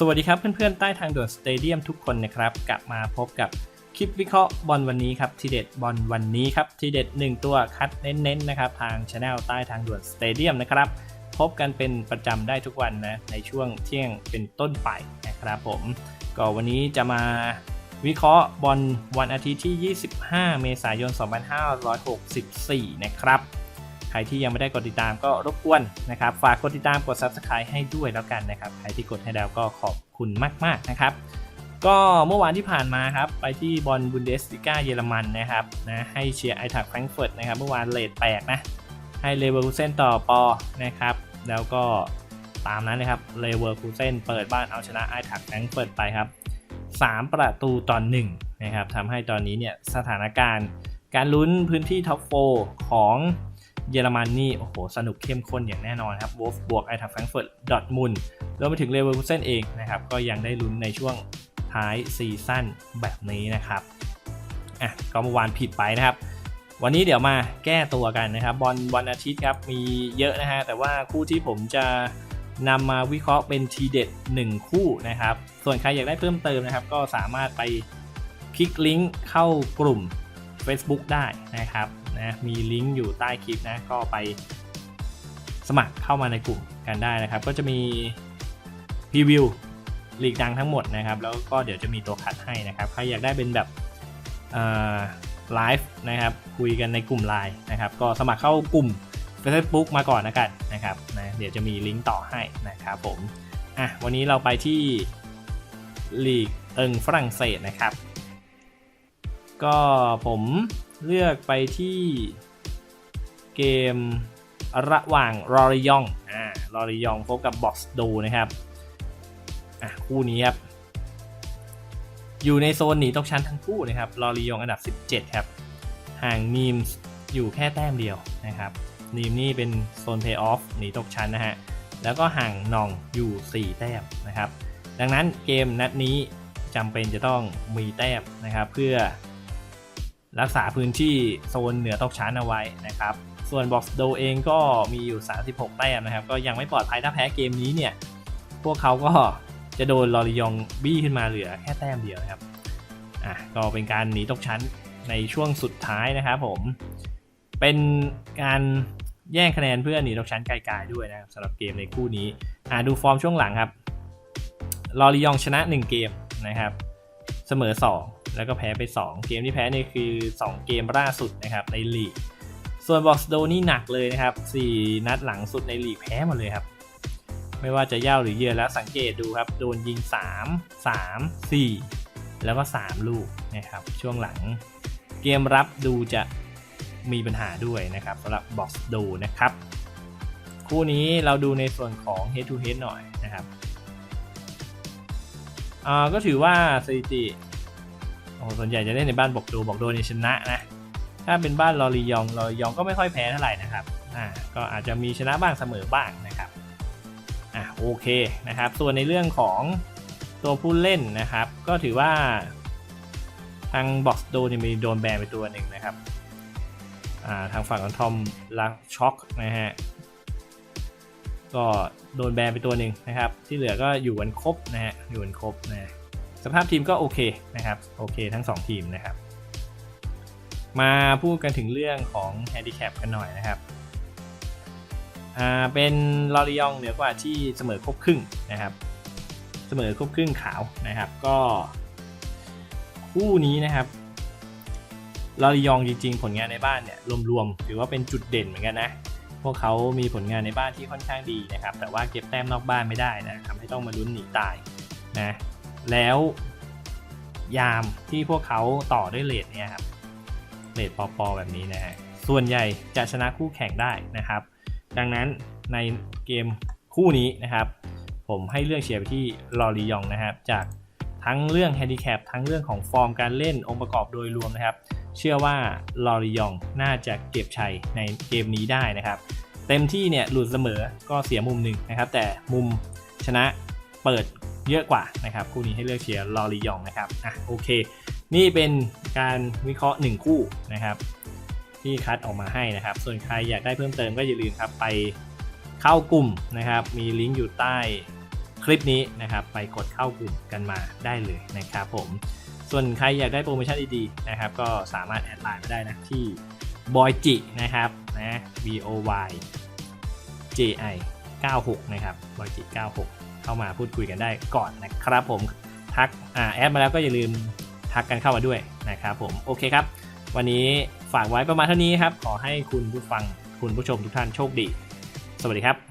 สวัสดีครับเพื่อนๆ ใต้ทางด่วนสเตเดียมทุกคนนะครับ กลับมาพบกับคลิปวิเคราะห์บอลวันนี้ครับ ทีเด็ดบอลวันนี้ครับ ทีเด็ด 1 ตัวคัดเน้นๆนะครับ ทางช anel ใต้ทางด่วนสเตเดียมนะครับ พบกันเป็นประจำได้ทุกวันนะ ในช่วงเที่ยงเป็นต้นไปนะครับผม ก็วันนี้จะมาวิเคราะห์บอลวันอาทิตย์ที่ 25 เมษายน 2564 นะครับ ใครที่ยังไม่ได้กดติดตามก็รบกวนนะครับ ฝากกดติดตามกด Subscribe ให้ด้วยแล้วกันนะครับ ใครที่กดให้แล้วก็ขอบคุณมาก ๆ นะครับ ก็เมื่อวานที่ผ่านมาครับ ไปที่บอลบุนเดสลิก้าเยอรมันนะครับนะให้เชียร์ไอทักแฟรงเฟิร์ตนะครับ เมื่อวานเลทแตกนะ ให้เลเวอร์คูเซนต่อปอนะครับ แล้วก็ตามนั้นเลยครับเลเวอร์คูเซนเปิดบ้านเอาชนะไอทักแฟรงเฟิร์ตไปครับ3 ประตูต่อ1นะครับทำให้ตอนนี้เนี่ยสถานการณ์การลุ้นพื้นที่ท็อปโฟของ เยอรมันนี่โอ้โหสนุกเข้มข้นอย่างแน่นอนครับวอฟบวกไอทักแฟรงเฟิร์ตดอทมุนรวมไปถึงเลเวอร์คูเซนเองนะครับก็ยังได้ลุ้นในช่วงท้ายซีซั่นแบบนี้นะครับอะก็เมื่อวานผิดไปนะครับ วันนี้เดี๋ยวมาแก้ตัวกันนะครับบอลวันอาทิตย์ครับมีเยอะนะฮะแต่ว่าคู่ที่ผมจะนำมาวิเคราะห์เป็นทีเด็ด 1 คู่นะครับ ส่วนใครอยากได้เพิ่มเติมนะครับ ก็สามารถไปคลิกลิงก์เข้ากลุ่ม Facebook ได้นะครับนะมีลิงก์อยู่ใต้คลิปนะก็ไปสมัครเข้ามาในกลุ่มกันได้นะครับ ก็จะมีพรีวิวลีกดังทั้งหมดนะครับ แล้วก็เดี๋ยวจะมีตัวคัดให้นะครับ ใครอยากได้เป็นแบบไลฟ์นะครับ คุยกันในกลุ่มไลน์นะครับ ก็สมัครเข้ากลุ่ม Facebook มาก่อนนะกันนะครับนะเดี๋ยวจะมีลิงก์ต่อให้นะครับผมอะวันนี้เราไปที่ลีกเอิงฝรั่งเศสนะครับ ก็ผมเลือกไปที่เกมระหว่างรอริยองอ่ารอริยองพบกับบ็อกซ์ดูนะครับอะคู่นี้ครับ อยู่ในโซนหนีตกชั้นทั้งคู่นะครับลอริยองอันดับ 17 ครับ ห่างนีมส์อยู่แค่แต้มเดียวนะครับนีมนี่เป็นโซนเพย์ออฟหนีตกชั้นนะฮะ แล้วก็ห่างนองอยู่ 4 แต้มนะครับ ดังนั้นเกมนัดนี้จำเป็นจะต้องมีแต้มนะครับ เพื่อ รักษาพื้นที่โซนเหนือตกชั้นเอาไว้นะครับ ส่วนบ็อกซ์โดเองก็มีอยู่ 36 แต้มนะครับ ก็ยังไม่ปลอดภัยถ้าแพ้เกมนี้เนี่ย พวกเขาก็จะโดนลอริยองบี้ขึ้นมาเหลือแค่แต้มเดียวนะครับ อะ ก็เป็นการหนีตกชั้นในช่วงสุดท้ายนะครับผม เป็นการแย่งคะแนนเพื่อหนีตกชั้นไกลๆด้วยนะครับสำหรับเกมในคู่นี้ อะดูฟอร์มช่วงหลังครับ ลอริยองชนะ 1 เกมนะครับ เสมอ 2 แล้วก็แพ้ไป 2 เกมที่แพ้นี่คือ 2 เกมล่าสุดนะครับในลีก ส่วนบ็อกซ์โดนี่หนักเลยนะครับ 4 นัดหลังสุดในลีกแพ้หมดเลยครับ ไม่ว่าจะเย่าหรือเยือนแล้วสังเกตดูครับ โดนยิง 3 3 4 แล้วก็ 3 ลูกนะครับ ช่วงหลังเกมรับดูจะมีปัญหาด้วยนะครับสำหรับบ็อกซ์ดูนะครับ คู่นี้เราดูในส่วนของ head to head หน่อยนะครับก็ถือว่าสถิติ โอ้ส่วนใหญ่จะเล่นในบ้านบอกโดบอกโดนี่ชนะนะ ถ้าเป็นบ้านลอรียองลอรียองก็ไม่ค่อยแพ้เท่าไหร่นะครับ อ่า ก็อาจจะมีชนะบ้างเสมอบ้างนะครับ อ่าโอเคนะครับ ส่วนในเรื่องของตัวผู้เล่นนะครับ ก็ถือว่า ทางบ็อกซ์โดนี่มีโดนแบนไปตัวหนึ่งนะครับ อ่า ทางฝั่งของทอมลังช็อกนะฮะ ก็โดนแบนไปตัวหนึ่งนะครับ ที่เหลือก็อยู่กันครบนะฮะ อยู่กันครบนะ สภาพทีมก็โอเคนะครับโอเคทั้ง 2 ทีมนะครับ มาพูดกันถึงเรื่องของแฮนดิแคปกันหน่อยนะครับอ่าเป็นลอริยองเหนือกว่าที่เสมอครบครึ่งนะครับ เสมอครบครึ่งขาวนะครับก็คู่นี้นะครับลอริยองจริง ๆ ผลงานในบ้านเนี่ยรวมๆถือว่าเป็นจุดเด่นเหมือนกันนะพวกเขามีผลงานในบ้านที่ค่อนข้างดีนะครับ แต่ว่าเก็บแต้มนอกบ้านไม่ได้นะทำให้ต้องมาลุ้นหนีตายนะ แล้วยามที่พวกเขาต่อด้วยเลดเนี่ยครับเลดปอปอแบบนี้นะฮะส่วนใหญ่จะชนะคู่แข่งได้นะครับ ดังนั้นในเกมคู่นี้นะครับ ผมให้เลือกเชียร์ไปที่ลอรียองนะครับ จากทั้งเรื่องแฮนดิแคปทั้งเรื่องของฟอร์มการเล่นองค์ประกอบโดยรวมนะครับ เชื่อว่าลอรียองน่าจะเก็บชัยในเกมนี้ได้นะครับ เต็มที่เนี่ยหลุดเสมอก็เสียมุมหนึ่งนะครับ แต่มุมชนะเปิด เยอะกว่านะครับคู่นี้ให้เลือกเชียร์ลอรียองนะครับอะโอเค นี่เป็นการวิเคราะห์ 1 คู่นะครับ ที่คัดออกมาให้นะครับ ส่วนใครอยากได้เพิ่มเติมก็อย่าลืมครับไปเข้ากลุ่มนะครับ มีลิงก์อยู่ใต้คลิปนี้นะครับ ไปกดเข้ากลุ่มกันมาได้เลยนะครับผมส่วนใครอยากได้โปรโมชั่นดีๆนะครับ ก็สามารถแอดไลน์มาได้นะที่บอยจินะครับนะ B O Y J I 96 นะครับบอยจิ96 เข้ามาพูดคุยกันได้ก่อนนะครับผมทักอ่าแอดมาแล้วก็อย่าลืมทักกันเข้ามาด้วยนะครับผมโอเคครับ วันนี้ฝากไว้ประมาณเท่านี้ครับ ขอให้คุณผู้ฟังคุณผู้ชมทุกท่านโชคดี สวัสดีครับ